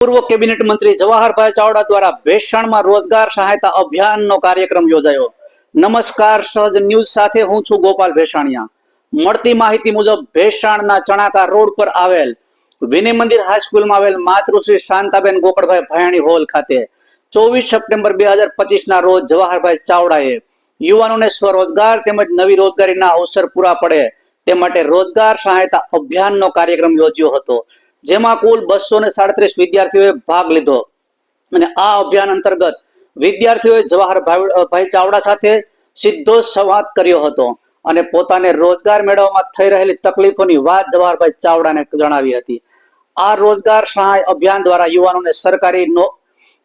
પૂર્વ કેબિનેટ મંત્રી જવાહરભાઈ ચાવડા દ્વારા ભેષણમાં રોજગાર સહાયતા અભિયાનનો કાર્યક્રમ યોજાયો. નમસ્કાર, સહજ ન્યૂઝ સાથે હું છું ગોપાલ ભેસાણિયા. મળતી માહિતી મુજબ ભેસાણના ચણાકા રોડ પર આવેલ વિનય મંદિર હાઈસ્કૂલમાં આવેલ માતૃશ્રી શાંતાબેન ગોકળભાઈ ભયાણી હોલ ખાતે ચોવીસ સપ્ટેમ્બર બે હજાર પચીસ ના રોજ જવાહરભાઈ ચાવડાએ યુવાનોને સ્વરોજગાર તેમજ નવી રોજગારીના અવસર પૂરા પડે તે માટે રોજગાર સહાયતા અભિયાનનો કાર્યક્રમ યોજ્યો હતો. જેમાં કુલ બસો ને સાડત્રીસ વિદ્યાર્થીઓએ ભાગ લીધો. અને આ અભિયાન અંતર્ગત વિદ્યાર્થીઓએ જવાહરભાઈ ભાઈ ચાવડા સાથે સીધો સંવાદ કર્યો હતો અને પોતાને રોજગાર મેળવવામાં થઈ રહેલી તકલીફોની વાત જવાહરભાઈ ચાવડાને જણાવી હતી. આ રોજગાર સહાય અભિયાન દ્વારા યુવાનોને સરકારી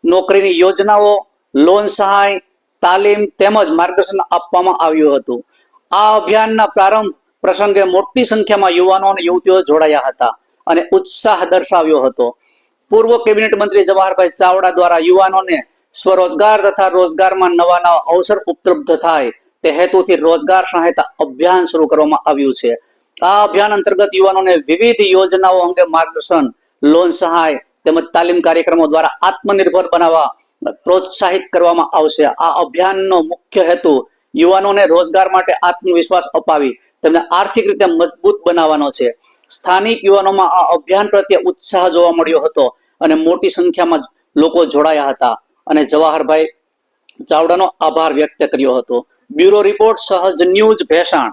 નોકરીની યોજનાઓ, લોન સહાય, તાલીમ તેમજ માર્ગદર્શન આપવામાં આવ્યું હતું. આ અભિયાનના પ્રારંભ પ્રસંગે મોટી સંખ્યામાં યુવાનો અને યુવતીઓ જોડાયા હતા. અને ઉત્સાહ દર્શાવ્યો હતો. પૂર્વ કેબિનેટ મંત્રી જવાહરભાઈ ચાવડા દ્વારા યુવાનોને સ્વરોજગાર તથા રોજગારમાં નવા નવા અવસર ઉપલબ્ધ થાય તે હેતુથી રોજગાર સહાયતા અભિયાન શરૂ કરવામાં આવ્યું છે. આ અભિયાન અંતર્ગત યુવાનોને વિવિધ યોજનાઓ અંગે માર્ગદર્શન, લોન સહાય તેમજ તાલીમ કાર્યક્રમો દ્વારા આત્મનિર્ભર બનાવવા પ્રોત્સાહિત કરવામાં આવશે. આ અભિયાનનો મુખ્ય હેતુ યુવાનોને રોજગાર માટે આત્મવિશ્વાસ અપાવી તેમને આર્થિક રીતે મજબૂત બનાવવાનો છે. સ્થાનિક યુવાનોમાં આ અભિયાન પ્રત્યે ઉત્સાહ જોવા મળ્યો હતો અને મોટી સંખ્યામાં લોકો જોડાયા હતા. અને જવાહરભાઈ ચાવડાનો આભાર વ્યક્ત કર્યો હતો. Bureau report, Sahaj news, Bhesan.